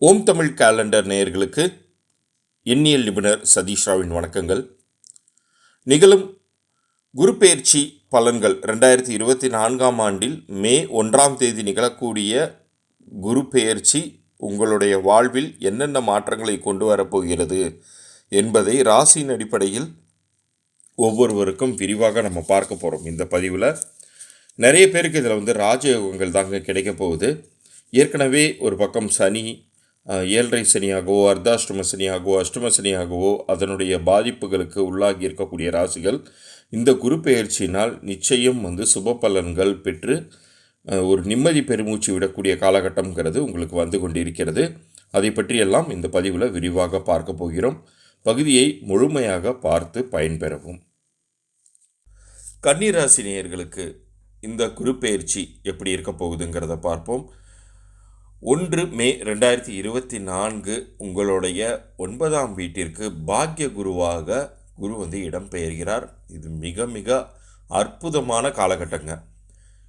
ஓம் Tamil calendar நேயர்களுக்கு எண்ணியல் நிபுணர் சதீஷ் ராவின் வணக்கங்கள். நிகழும் குருப்பெயர்ச்சி பலன்கள் ரெண்டாயிரத்தி இருபத்தி நான்காம் ஆண்டில் மே ஒன்றாம் தேதி நிகழக்கூடிய குரு பெயர்ச்சி உங்களுடைய வாழ்வில் என்னென்ன மாற்றங்களை கொண்டு வரப்போகிறது என்பதை ராசியின் அடிப்படையில் ஒவ்வொருவருக்கும் விரிவாக நம்ம பார்க்க போகிறோம் இந்த பதிவில் நிறைய பேருக்கு இதில் வந்து ராஜயோகங்கள் தாங்க கிடைக்க போகுது. ஏற்கனவே ஒரு பக்கம் சனி ஏழரை சனியாகவோ அர்த்தாஷ்டம சனியாகவோ அஷ்டம சனியாகவோ அதனுடைய பாதிப்புகளுக்கு உள்ளாகி இருக்கக்கூடிய ராசிகள் இந்த குரு பெயர்ச்சியினால் நிச்சயம் வந்து சுப பலன்கள் பெற்று ஒரு நிம்மதி பெருமூச்சு விடக்கூடிய காலகட்டம்ங்கிறது உங்களுக்கு வந்து கொண்டிருக்கிறது. அதை பற்றியெல்லாம் இந்த பதிவில் விரிவாக பார்க்க போகிறோம். பகுதியை முழுமையாக பார்த்து பயன்பெறவும். கன்னிராசி நேயர்களுக்கு இந்த குருப்பெயர்ச்சி எப்படி இருக்க போகுதுங்கிறத பார்ப்போம். ஒன்று மே ரெண்டாயிரத்தி இருபத்தி நான்கு உங்களுடைய ஒன்பதாம் வீட்டிற்கு பாக்கிய குருவாக குரு வந்து இடம்பெயர்கிறார். இது மிக மிக அற்புதமான காலகட்டங்க.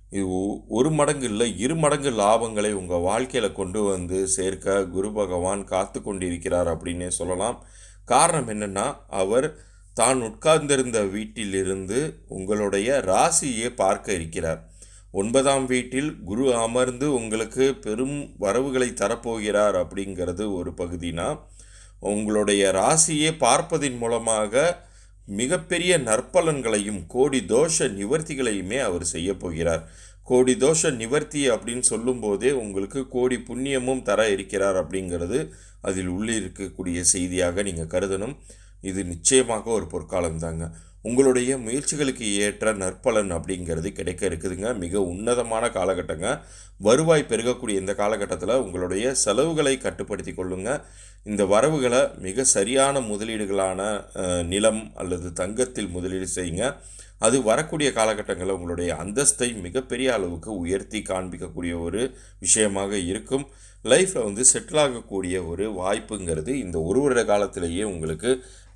இது ஒ- ஒரு மடங்கு இல்லை இரு மடங்கு லாபங்களை உங்கள் வாழ்க்கையில் கொண்டு வந்து சேர்க்க குரு பகவான் காத்து கொண்டிருக்கிறார் அப்படின்னே சொல்லலாம். காரணம் என்னென்னா அவர் தான் உட்கார்ந்திருந்த வீட்டிலிருந்து உங்களுடைய ராசியை பார்க்க இருக்கிறார். ஒன்பதாம் வீட்டில் குரு அமர்ந்து உங்களுக்கு பெரும் வரவுகளை தரப்போகிறார் அப்படிங்கிறது ஒரு பகுதினா உங்களுடைய ராசியை பார்ப்பதின் மூலமாக மிகப்பெரிய நற்பலன்களையும் கோடி தோஷ நிவர்த்திகளையுமே அவர் செய்ய போகிறார். கோடி தோஷ நிவர்த்தி அப்படின்னு சொல்லும்போதே உங்களுக்கு கோடி புண்ணியமும் தர இருக்கிறார் அப்படிங்கிறது அதில் உள்ளே இருக்கக்கூடிய செய்தியாக நீங்கள் கருதணும். இது நிச்சயமாக ஒரு பொற்காலம் தாங்க உங்களுடைய முயற்சிகளுக்கு ஏற்ற நற்பலன் அப்படிங்கிறது கிடைக்க இருக்குதுங்க. மிக உன்னதமான காலகட்டங்க. வருவாய் பெருகக்கூடிய இந்த காலகட்டத்தில் உங்களுடைய செலவுகளை கட்டுப்படுத்தி கொள்ளுங்க. இந்த வரவுகளை மிக சரியான முதலீடுகளான நிலம் அல்லது தங்கத்தில் முதலீடு செய்யுங்க. அது வரக்கூடிய காலகட்டங்களில் உங்களுடைய அந்தஸ்தை மிகப்பெரிய அளவுக்கு உயர்த்தி காண்பிக்கக்கூடிய ஒரு விஷயமாக இருக்கும். லைஃப்பில் வந்து செட்டில் ஆகக்கூடிய ஒரு வாய்ப்புங்கிறது இந்த ஒரு வருட காலத்திலேயே உங்களுக்கு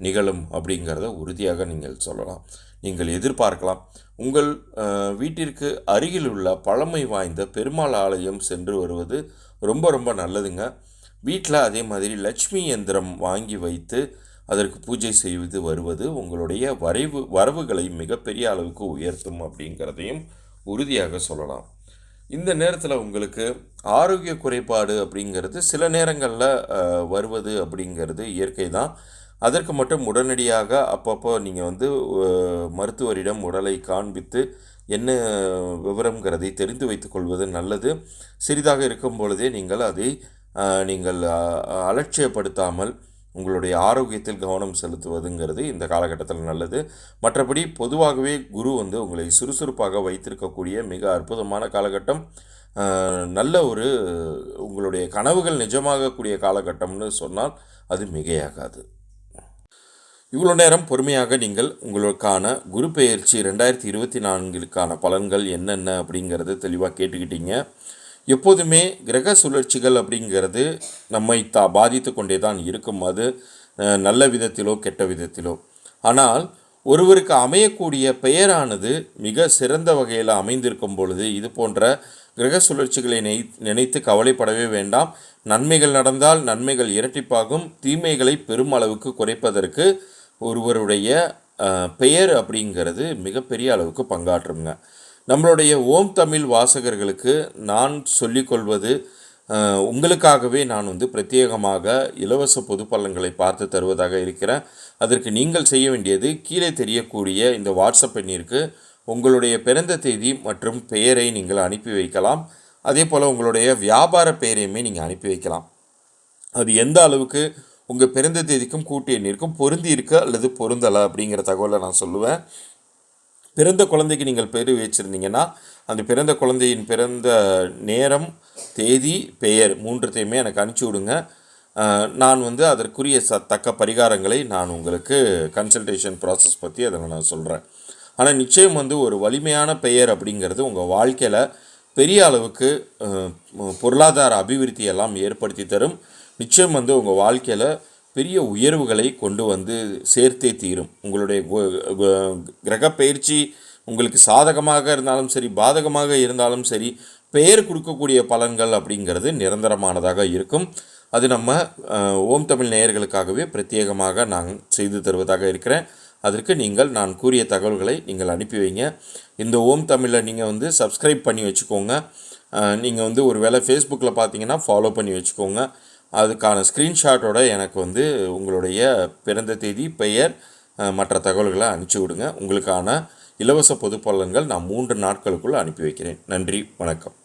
நிகழும் அப்படிங்கிறத உறுதியாக நீங்கள் சொல்லலாம். நீங்கள் எதிர்பார்க்கலாம். உங்கள் வீட்டிற்கு அருகில் உள்ள பழமை வாய்ந்த பெருமாள் ஆலயம் சென்று வருவது ரொம்ப ரொம்ப நல்லதுங்க. வீட்டில் அதே மாதிரி லட்சுமி எந்திரம் வாங்கி வைத்து அதற்கு பூஜை செய்து வருவது உங்களுடைய வரைவு வரவுகளை மிகப்பெரிய அளவுக்கு உயர்த்தும் அப்படிங்கிறதையும் உறுதியாக சொல்லலாம். இந்த நேரத்தில் உங்களுக்கு ஆரோக்கிய குறைபாடு அப்படிங்கிறது சில நேரங்களில் வருவது அப்படிங்கிறது இயற்கை தான் அதற்கு மட்டும் உடனடியாக அப்பப்போ நீங்கள் வந்து மருத்துவரிடம் உடலை காண்பித்து என்ன விவரங்கிறதை தெரிந்து வைத்துக் கொள்வது நல்லது. சிறிதாக இருக்கும் பொழுதே நீங்கள் அதை நீங்கள் அலட்சியப்படுத்தாமல் உங்களுடைய ஆரோக்கியத்தில் கவனம் செலுத்துவதுங்கிறது இந்த காலகட்டத்தில் நல்லது. மற்றபடி பொதுவாகவே குரு வந்து உங்களை சுறுசுறுப்பாக வைத்திருக்கக்கூடிய மிக அற்புதமான காலகட்டம். நல்ல ஒரு உங்களுடைய கனவுகள் நிஜமாகக்கூடிய காலகட்டம்னு சொன்னால் அது மிகையாகாது. இவ்வளோ நேரம் பொறுமையாக நீங்கள் உங்களுக்கான குரு பெயர்ச்சி ரெண்டாயிரத்தி இருபத்தி நான்கிற்கான பலன்கள் என்னென்ன அப்படிங்கிறத தெளிவாக கேட்டுக்கிட்டீங்க. எப்போதுமே கிரக சுழற்சிகள் அப்படிங்கிறது நம்மை தா பாதித்து கொண்டே தான் இருக்கும். அது நல்ல விதத்திலோ கெட்ட விதத்திலோ. ஆனால் ஒருவருக்கு அமையக்கூடிய பெயரானது மிக சிறந்த வகையில் அமைந்திருக்கும் பொழுது இது போன்ற கிரக சுழற்சிகளை நினை நினைத்து கவலைப்படவே வேண்டாம். நன்மைகள் நடந்தால் நன்மைகள் இரட்டிப்பாகும். தீமைகளை பெருமளவுக்கு குறைப்பதற்கு ஒருவருடைய பெயர் அப்படிங்கிறது மிகப்பெரிய அளவுக்கு பங்காற்றுங்க. நம்மளுடைய ஓம் தமிழ் வாசகர்களுக்கு நான் சொல்லிக்கொள்வது உங்களுக்காகவே நான் வந்து பிரத்யேகமாக இலவச பொது பார்த்து தருவதாக இருக்கிறேன். அதற்கு நீங்கள் செய்ய வேண்டியது கீழே தெரியக்கூடிய இந்த வாட்ஸ்அப் எண்ணிற்கு உங்களுடைய பிறந்த தேதி மற்றும் பெயரை நீங்கள் அனுப்பி வைக்கலாம். அதே போல் உங்களுடைய வியாபார பெயரையுமே நீங்கள் அனுப்பி வைக்கலாம். அது எந்த அளவுக்கு உங்கள் பிறந்த தேதிக்கும் கூட்டு எண்ணிற்கும் பொருந்தி இருக்கா அல்லது பொருந்தலை அப்படிங்கிற தகவலை நான் சொல்லுவேன். பிறந்த குழந்தைக்கு நீங்கள் பேர் வச்சுருந்தீங்கன்னா அந்த பிறந்த குழந்தையின் பிறந்த நேரம் தேதி பெயர் மூன்றத்தையுமே எனக்கு அனுப்பிச்சி விடுங்க. நான் வந்து அதற்குரிய ச தக்க பரிகாரங்களை நான் உங்களுக்கு கன்சல்டேஷன் ப்ராசஸ் பற்றி அதை நான் சொல்கிறேன் ஆனால் நிச்சயம் வந்து ஒரு வலிமையான பெயர் அப்படிங்கிறது உங்கள் வாழ்க்கையில் பெரிய அளவுக்கு பொருளாதார அபிவிருத்தி எல்லாம் ஏற்படுத்தி தரும். நிச்சயம் வந்து உங்கள் வாழ்க்கையில் பெரிய உயர்வுகளை கொண்டு வந்து சேர்த்தே தீரும். உங்களுடைய கிரக பயிற்சி உங்களுக்கு சாதகமாக இருந்தாலும் சரி பாதகமாக இருந்தாலும் சரி பெயர் கொடுக்கக்கூடிய பலன்கள் அப்படிங்கிறது நிரந்தரமானதாக இருக்கும். அது நம்ம ஓம் தமிழ் நேயர்களுக்காகவே பிரத்யேகமாக நான் செய்து தருவதாக இருக்கிறேன். அதற்கு நீங்கள் நான் கூறிய தகவல்களை நீங்கள் அனுப்பி வைங்க. இந்த ஓம் தமிழை நீங்கள் வந்து சப்ஸ்கிரைப் பண்ணி வச்சுக்கோங்க. நீங்கள் வந்து ஒரு வேளை ஃபேஸ்புக்கில் பார்த்தீங்கன்னா ஃபாலோ பண்ணி வச்சுக்கோங்க. அதுக்கான ஸ்க்ரீன்ஷாட்டோட எனக்கு வந்து உங்களுடைய பிறந்த தேதி பெயர் மற்ற தகவல்களை அனுப்பிச்சி விடுங்க. உங்களுக்கான இலவச பொது பலன்கள் நான் மூன்று நாட்களுக்குள் அனுப்பி வைக்கிறேன். நன்றி வணக்கம்.